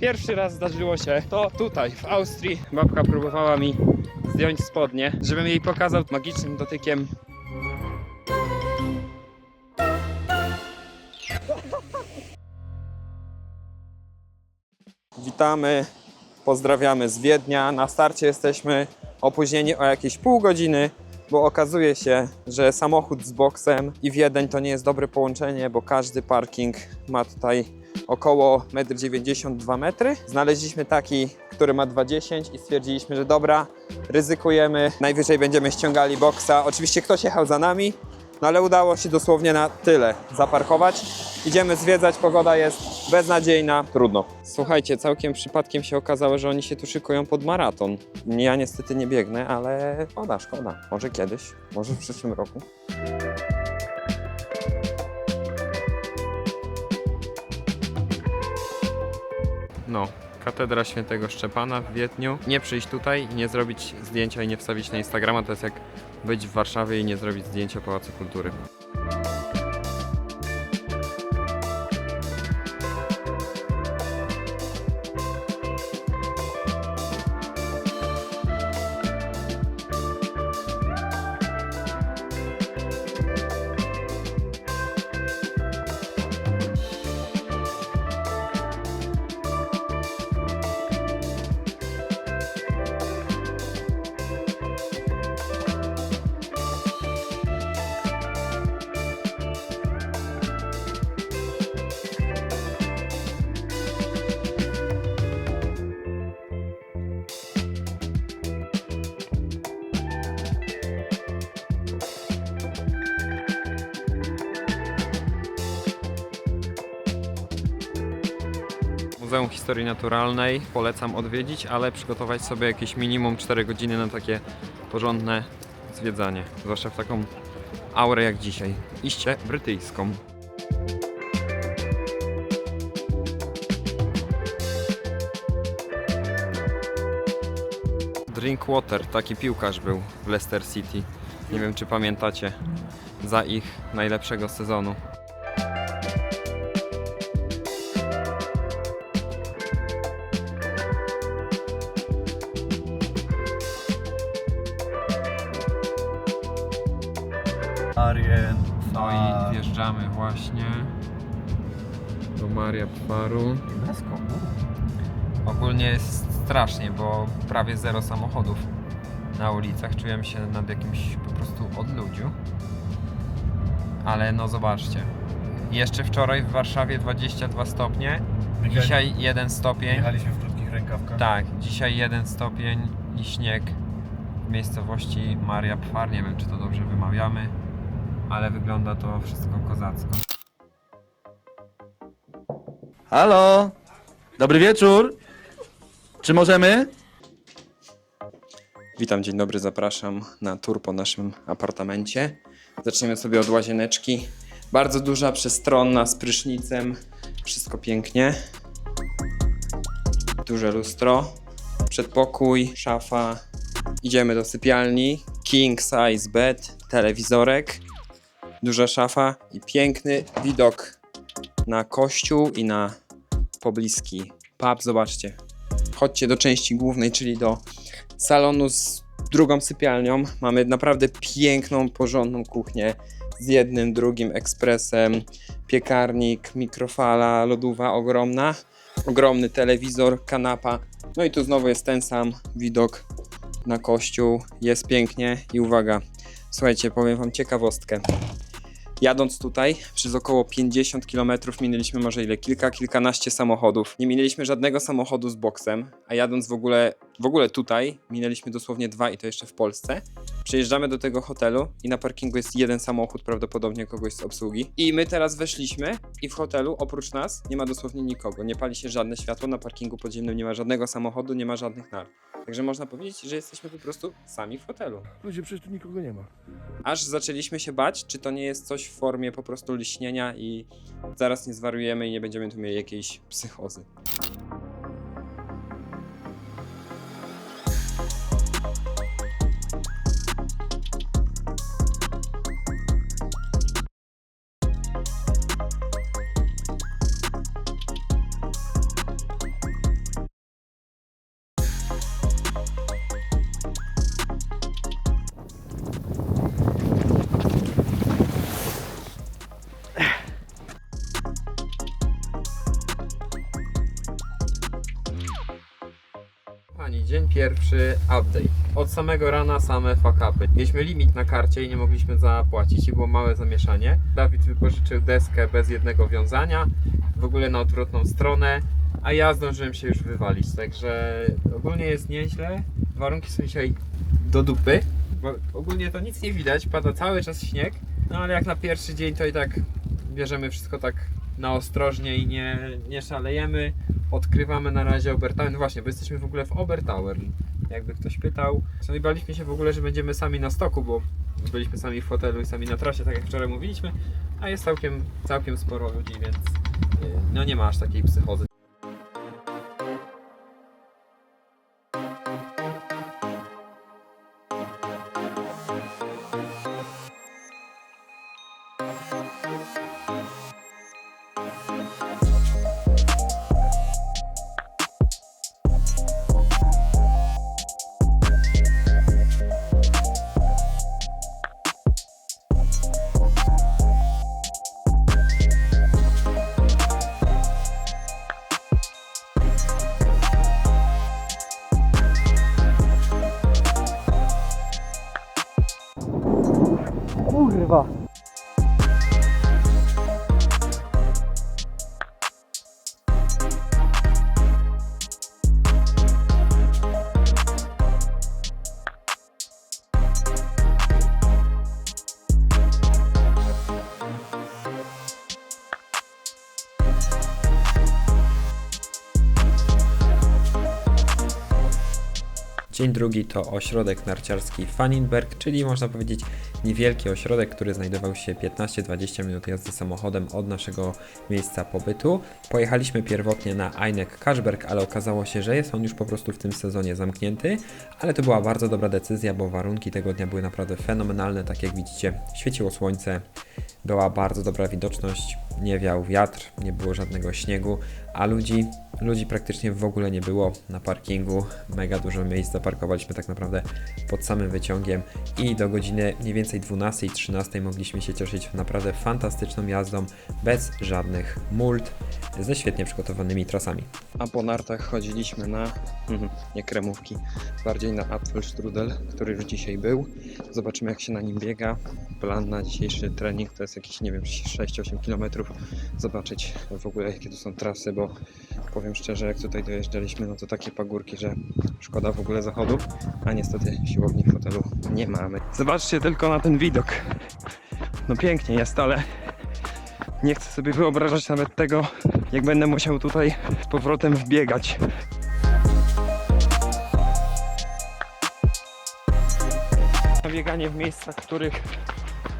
Pierwszy raz zdarzyło się to tutaj, w Austrii. Babka próbowała mi zdjąć spodnie, żebym jej pokazał magicznym dotykiem. Witamy, pozdrawiamy z Wiednia. Na starcie jesteśmy opóźnieni o jakieś pół godziny, bo okazuje się, że samochód z boksem i Wiedeń to nie jest dobre połączenie, bo każdy parking ma tutaj około 1,92 m. Znaleźliśmy taki, który ma 2,10 i stwierdziliśmy, że dobra, ryzykujemy, najwyżej będziemy ściągali boksa. Oczywiście ktoś jechał za nami, no ale udało się dosłownie na tyle zaparkować. Idziemy zwiedzać, pogoda jest beznadziejna. Trudno. Słuchajcie, całkiem przypadkiem się okazało, że oni się tu szykują pod maraton. Ja niestety nie biegnę, ale szkoda, szkoda. Może kiedyś, może w przyszłym roku. No, katedra świętego Szczepana w Wiedniu. Nie przyjść tutaj nie zrobić zdjęcia i nie wstawić na Instagrama, to jest jak być w Warszawie i nie zrobić zdjęcia Pałacu Kultury. Muzeum Historii Naturalnej polecam odwiedzić, ale przygotować sobie jakieś minimum 4 godziny na takie porządne zwiedzanie. Zwłaszcza w taką aurę jak dzisiaj. Iście brytyjską. Drinkwater, taki piłkarz był w Leicester City. Nie wiem czy pamiętacie za ich najlepszego sezonu. Arien, No i wjeżdżamy właśnie do Maria Pfaru. Ogólnie jest strasznie, bo prawie zero samochodów na ulicach. Czułem się nad jakimś po prostu odludziu. Ale no zobaczcie. Jeszcze wczoraj w Warszawie 22 stopnie, dzisiaj 1 stopień. Jechaliśmy w krótkich rękawkach. Tak, dzisiaj 1 stopień i śnieg w miejscowości Maria Pfar. Nie wiem, czy to dobrze wymawiamy, ale wygląda to wszystko kozacko. Halo! Dobry wieczór! Czy możemy? Witam, dzień dobry, zapraszam na tour po naszym apartamencie. Zaczniemy sobie od łazieneczki. Bardzo duża, przestronna, z prysznicem. Wszystko pięknie. Duże lustro. Przedpokój, szafa. Idziemy do sypialni. King size bed, telewizorek. Duża szafa i piękny widok na kościół i na pobliski pub. Zobaczcie. Chodźcie do części głównej, czyli do salonu z drugą sypialnią. Mamy naprawdę piękną, porządną kuchnię z jednym, drugim ekspresem, piekarnik, mikrofala, lodówa ogromna, ogromny telewizor, kanapa. No i tu znowu jest ten sam widok na kościół. Jest pięknie i uwaga, słuchajcie, powiem wam ciekawostkę. Jadąc tutaj przez około 50 km minęliśmy może ile? Kilka, kilkanaście samochodów. Nie minęliśmy żadnego samochodu z boksem, a jadąc w ogóle, w ogóle tutaj minęliśmy dosłownie dwa i to jeszcze w Polsce. Przyjeżdżamy do tego hotelu i na parkingu jest jeden samochód, prawdopodobnie kogoś z obsługi. I my teraz weszliśmy i w hotelu oprócz nas nie ma dosłownie nikogo. Nie pali się żadne światło, na parkingu podziemnym nie ma żadnego samochodu, nie ma żadnych nar. Także można powiedzieć, że jesteśmy po prostu sami w hotelu. Ludzie, przecież tu nikogo nie ma. Aż zaczęliśmy się bać, czy to nie jest coś w formie po prostu lśnienia i zaraz nie zwariujemy i nie będziemy tu mieli jakiejś psychozy. Kochani, dzień pierwszy, update. Od samego rana same fuck-upy. Mieliśmy limit na karcie i nie mogliśmy zapłacić i było małe zamieszanie. Dawid wypożyczył deskę bez jednego wiązania, w ogóle na odwrotną stronę, a ja zdążyłem się już wywalić, także ogólnie jest nieźle. Warunki są dzisiaj do dupy, bo ogólnie to nic nie widać, pada cały czas śnieg, no ale jak na pierwszy dzień to i tak bierzemy wszystko tak na ostrożnie i nie, nie szalejemy. Odkrywamy na razie Obertower. No właśnie, bo jesteśmy w ogóle w Obertower. Jakby ktoś pytał. No się w ogóle, że będziemy sami na stoku, bo byliśmy sami w fotelu i sami na trasie, tak jak wczoraj mówiliśmy. A jest całkiem, całkiem sporo ludzi, więc y, no nie ma aż takiej psychozy. 情。Drugi to ośrodek narciarski Fanninberg, czyli można powiedzieć niewielki ośrodek, który znajdował się 15-20 minut jazdy samochodem od naszego miejsca pobytu. Pojechaliśmy pierwotnie na Einek Kaszberg, ale okazało się, że jest on już po prostu w tym sezonie zamknięty, ale to była bardzo dobra decyzja, bo warunki tego dnia były naprawdę fenomenalne, tak jak widzicie, świeciło słońce, była bardzo dobra widoczność, nie wiał wiatr, nie było żadnego śniegu, a ludzi, ludzi praktycznie w ogóle nie było na parkingu. Mega dużo miejsc zaparkowaliśmy tak naprawdę pod samym wyciągiem i do godziny mniej więcej 12-13 mogliśmy się cieszyć naprawdę fantastyczną jazdą, bez żadnych mult, ze świetnie przygotowanymi trasami. A po nartach chodziliśmy na, mhm, nie kremówki, bardziej na Apfelstrudel, który już dzisiaj był. Zobaczymy jak się na nim biega. Plan na dzisiejszy trening to jest jakieś, nie wiem, 6-8 km. Zobaczyć w ogóle jakie to są trasy, bo powiem szczerze, jak tutaj dojeżdżaliśmy, no to takie pagórki, że szkoda w ogóle zachodu, a niestety siłowni w hotelu nie mamy. Zobaczcie tylko na ten widok. No pięknie jest, ale nie chcę sobie wyobrażać nawet tego, jak będę musiał tutaj z powrotem wbiegać. Bieganie w miejscach, których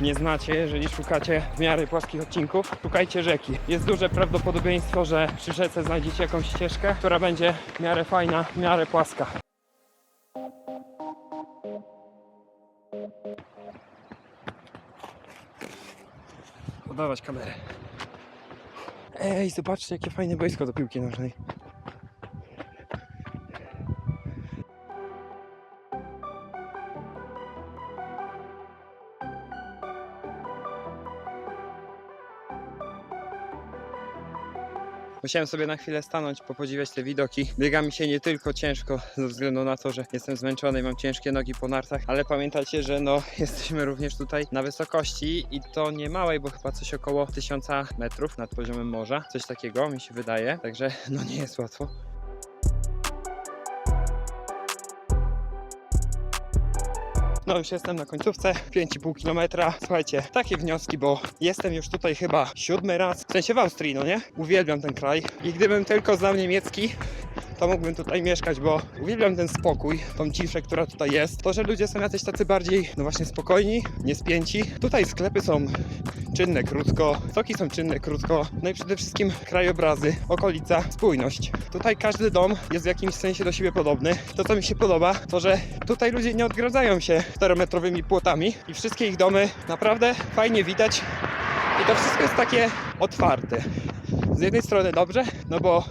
nie znacie, jeżeli szukacie w miarę płaskich odcinków, szukajcie rzeki. Jest duże prawdopodobieństwo, że przy rzece znajdziecie jakąś ścieżkę, która będzie w miarę fajna, w miarę płaska. Podawać kamerę. Ej, zobaczcie jakie fajne boisko do piłki nożnej. Musiałem sobie na chwilę stanąć, popodziwiać te widoki. Biega mi się nie tylko ciężko ze względu na to, że jestem zmęczony i mam ciężkie nogi po nartach, ale pamiętajcie, że no jesteśmy również tutaj na wysokości i to nie małej, bo chyba coś około 1000 metrów nad poziomem morza. Coś takiego mi się wydaje, także no nie jest łatwo. No już jestem na końcówce, 5,5 km. Słuchajcie, takie wnioski, bo jestem już tutaj chyba siódmy raz, w sensie w Austrii, no nie? Uwielbiam ten kraj i gdybym tylko znał niemiecki, to mógłbym tutaj mieszkać, bo uwielbiam ten spokój, tą ciszę, która tutaj jest. To, że ludzie są jacyś tacy bardziej, no właśnie spokojni, niespięci. Tutaj sklepy są czynne krótko, stoki są czynne krótko, no i przede wszystkim krajobrazy, okolica, spójność. Tutaj każdy dom jest w jakimś sensie do siebie podobny. To, co mi się podoba, to, że tutaj ludzie nie odgradzają się 4-metrowymi płotami i wszystkie ich domy naprawdę fajnie widać i to wszystko jest takie otwarte. Z jednej strony dobrze, no bo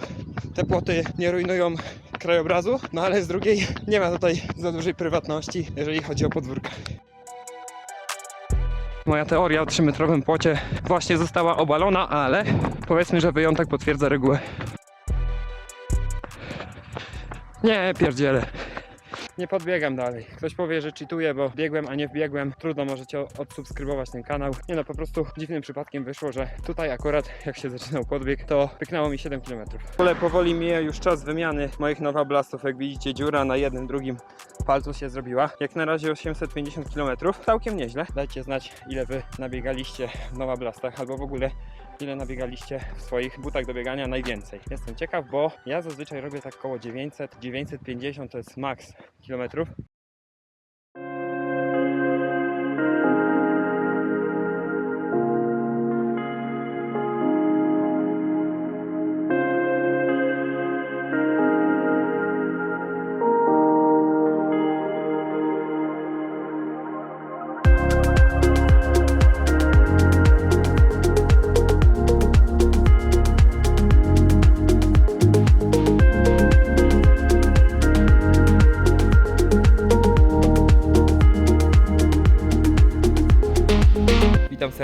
te płoty nie rujnują krajobrazu, no ale z drugiej nie ma tutaj za dużej prywatności, jeżeli chodzi o podwórka. Moja teoria o 3-metrowym płocie właśnie została obalona, ale powiedzmy, że wyjątek potwierdza regułę. Nie, pierdzielę. Nie podbiegam dalej. Ktoś powie, że cheatuję, bo biegłem, a nie wbiegłem. Trudno, możecie odsubskrybować ten kanał. Nie no, po prostu dziwnym przypadkiem wyszło, że tutaj akurat jak się zaczynał podbieg, to pyknęło mi 7 km. Ale powoli mija już czas wymiany moich nowa blastów. Jak widzicie, dziura na jednym, drugim palcu się zrobiła. Jak na razie 850 km. Całkiem nieźle. Dajcie znać, ile wy nabiegaliście w nowa blastach, albo w ogóle ile nabiegaliście w swoich butach do biegania najwięcej. Jestem ciekaw, bo ja zazwyczaj robię tak koło 900, 950 to jest maks kilometrów.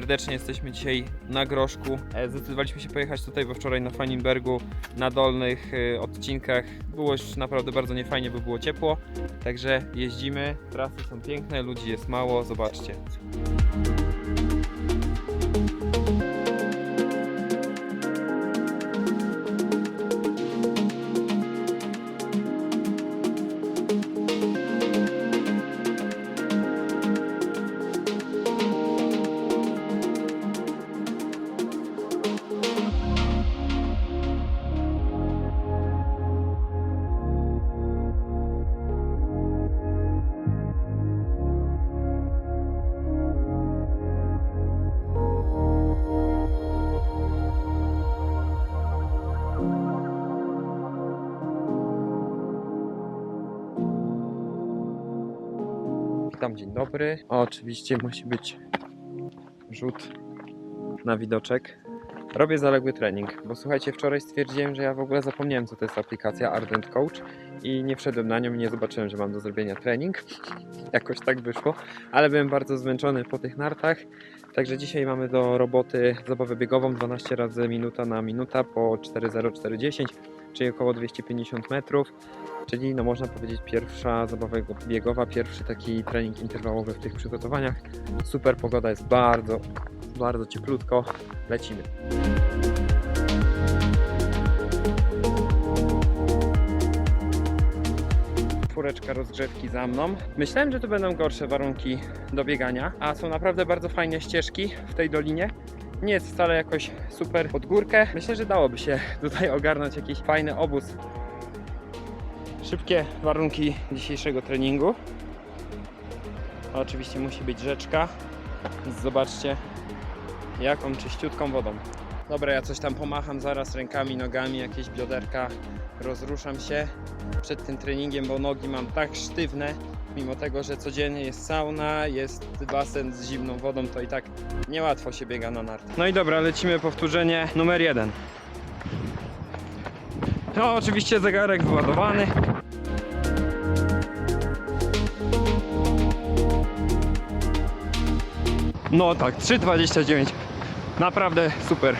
Serdecznie, jesteśmy dzisiaj na Groszku. E, Zdecydowaliśmy się pojechać tutaj, bo wczoraj na Faninbergu na dolnych e, odcinkach było już naprawdę bardzo niefajnie, bo było ciepło. Także jeździmy, trasy są piękne, ludzi jest mało, zobaczcie. Witam, dzień dobry. Oczywiście musi być rzut na widoczek. Robię zaległy trening, bo słuchajcie, wczoraj stwierdziłem, że ja w ogóle zapomniałem, co to jest aplikacja Ardent Coach i nie wszedłem na nią i nie zobaczyłem, że mam do zrobienia trening. Jakoś tak wyszło, ale byłem bardzo zmęczony po tych nartach. Także dzisiaj mamy do roboty zabawę biegową 12 razy minuta na minuta po 4.0410, czyli około 250 metrów. Czyli no można powiedzieć pierwsza zabawa biegowa, pierwszy taki trening interwałowy w tych przygotowaniach. Super pogoda jest bardzo, bardzo cieplutko. Lecimy. Czwóreczka rozgrzewki za mną. Myślałem, że to będą gorsze warunki do biegania, a są naprawdę bardzo fajne ścieżki w tej dolinie. Nie jest wcale jakoś super pod górkę. Myślę, że dałoby się tutaj ogarnąć jakiś fajny obóz szybkie warunki dzisiejszego treningu. Oczywiście musi być rzeczka. Zobaczcie, jaką czyściutką wodą. Dobra, ja coś tam pomacham zaraz rękami, nogami, jakieś bioderka. Rozruszam się przed tym treningiem, bo nogi mam tak sztywne. Mimo tego, że codziennie jest sauna, jest basen z zimną wodą, to i tak niełatwo się biega na nartach. No i dobra, lecimy powtórzenie numer jeden. No, oczywiście zegarek wyładowany. No tak, 3,29. Naprawdę super.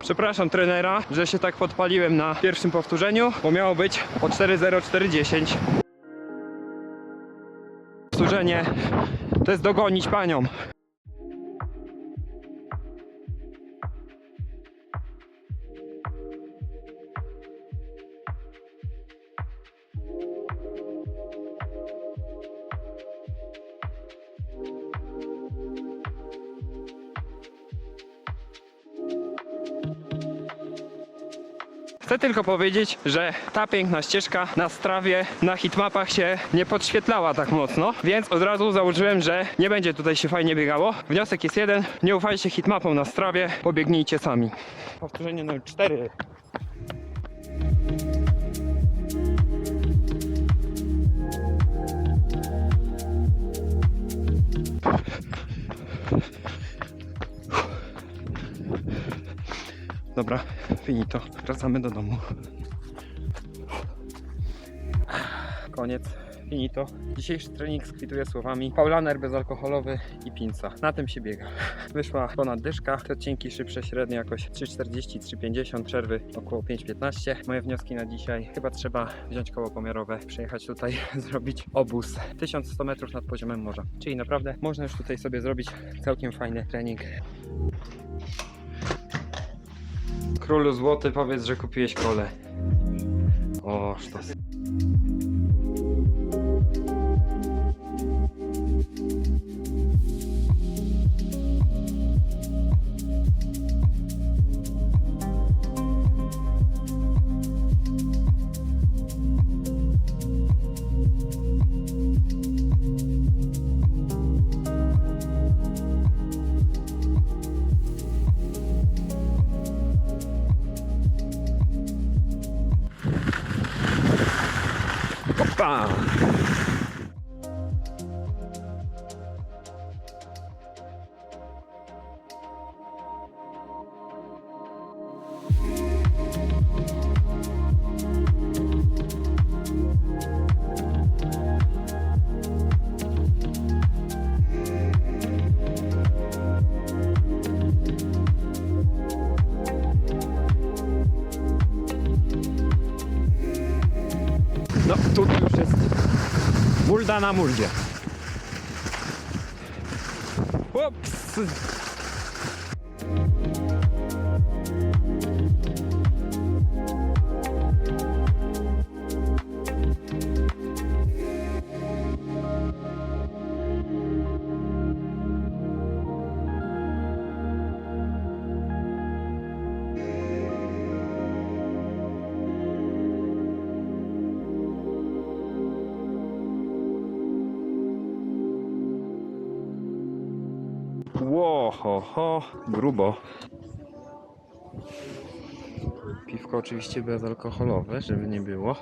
Przepraszam trenera, że się tak podpaliłem na pierwszym powtórzeniu, bo miało być po 4,0410. Powtórzenie to jest dogonić panią. Chcę tylko powiedzieć, że ta piękna ścieżka na strawie, na hitmapach się nie podświetlała tak mocno, więc od razu założyłem, że nie będzie tutaj się fajnie biegało. Wniosek jest jeden, nie ufajcie hitmapom na strawie, pobiegnijcie sami. Powtórzenie numer 4. Dobra, finito. Wracamy do domu. Koniec finito. Dzisiejszy trening skwituję słowami Paulaner bezalkoholowy i pinsa. Na tym się biega. Wyszła ponad dyszka, te odcinki szybsze średnio jakoś 3,40, 3,50, przerwy około 5,15. Moje wnioski na dzisiaj, chyba trzeba wziąć koło pomiarowe, przyjechać tutaj, zrobić obóz 1100 metrów nad poziomem morza. Czyli naprawdę można już tutaj sobie zrobić całkiem fajny trening. Królu złoty, powiedz, że kupiłeś kole. O, sztos. Na muldzie. Ups! Ho, ho, grubo. Piwko oczywiście bezalkoholowe, żeby nie było.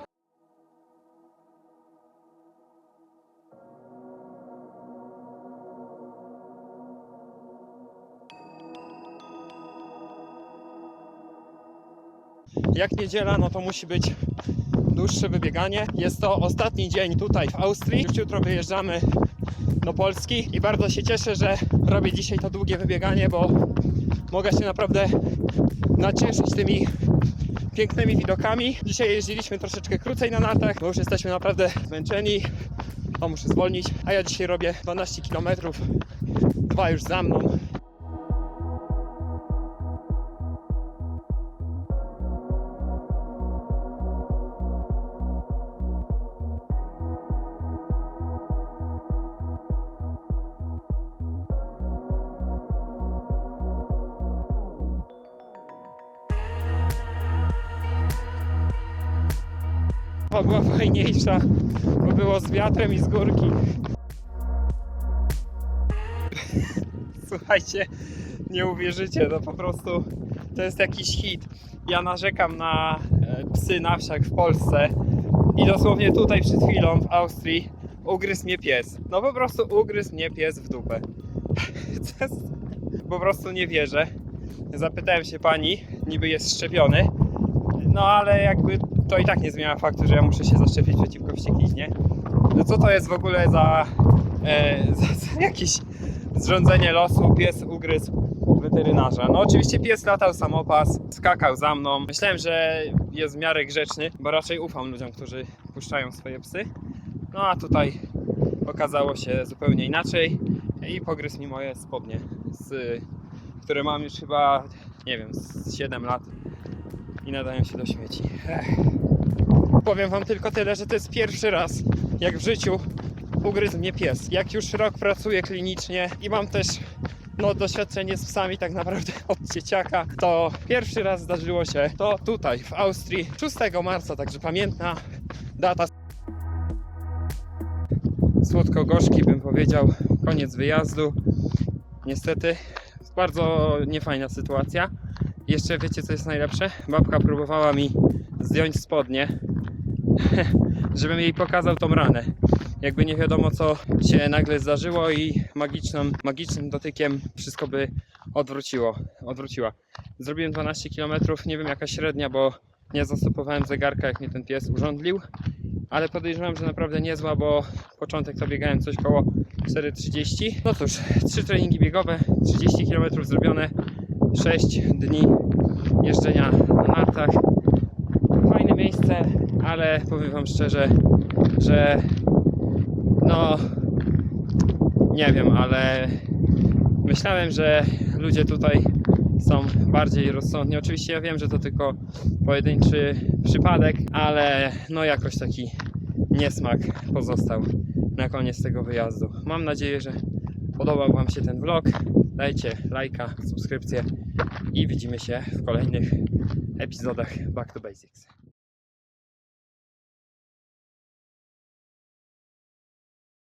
Jak niedziela, no to musi być dłuższe wybieganie. Jest to ostatni dzień tutaj w Austrii. Już jutro wyjeżdżamy do Polski i bardzo się cieszę, że robię dzisiaj to długie wybieganie, bo mogę się naprawdę nacieszyć tymi pięknymi widokami. Dzisiaj jeździliśmy troszeczkę krócej na nartach, bo już jesteśmy naprawdę zmęczeni. To muszę zwolnić, a ja dzisiaj robię 12 km, dwa już za mną. To była fajniejsza, bo było z wiatrem i z górki. Słuchajcie, nie uwierzycie, no po prostu to jest jakiś hit. Ja narzekam na e, psy na wsiach w Polsce i dosłownie tutaj przed chwilą w Austrii ugryzł mnie pies. No po prostu ugryzł mnie pies w dupę. Po prostu nie wierzę. Zapytałem się pani, niby jest szczepiony, no ale jakby to i tak nie zmienia faktu, że ja muszę się zaszczepić przeciwko wściekliźnie. No co to jest w ogóle za, e, za, za jakieś zrządzenie losu? Pies ugryzł weterynarza. No oczywiście pies latał samopas, skakał za mną. Myślałem, że jest w miarę grzeczny, bo raczej ufam ludziom, którzy puszczają swoje psy. No a tutaj okazało się zupełnie inaczej i pogryzł mi moje spodnie, z, które mam już chyba, nie wiem, z 7 lat i nadają się do śmieci. Ech. Powiem wam tylko tyle, że to jest pierwszy raz, jak w życiu ugryzł mnie pies. Jak już rok pracuję klinicznie i mam też no, doświadczenie z psami tak naprawdę od dzieciaka, to pierwszy raz zdarzyło się to tutaj w Austrii 6 marca, także pamiętna data. Słodko-gorzki bym powiedział, koniec wyjazdu. Niestety bardzo niefajna sytuacja. Jeszcze wiecie co jest najlepsze? Babka próbowała mi zdjąć spodnie, żebym jej pokazał tą ranę. Jakby nie wiadomo co się nagle zdarzyło i magiczną, magicznym dotykiem wszystko by odwróciło, odwróciła. Zrobiłem 12 km, nie wiem jaka średnia, bo nie zastopowałem zegarka jak mnie ten pies urządlił ale podejrzewam, że naprawdę niezła, bo początek to biegałem coś koło 4.30. No cóż, trzy treningi biegowe, 30 km zrobione, 6 dni jeżdżenia na nartach. Fajne miejsce, ale powiem Wam szczerze, że no nie wiem, ale myślałem, że ludzie tutaj są bardziej rozsądni. Oczywiście ja wiem, że to tylko pojedynczy przypadek, ale no jakoś taki niesmak pozostał na koniec tego wyjazdu. Mam nadzieję, że podobał Wam się ten vlog. Dajcie lajka, subskrypcję i widzimy się w kolejnych epizodach Back to Basics.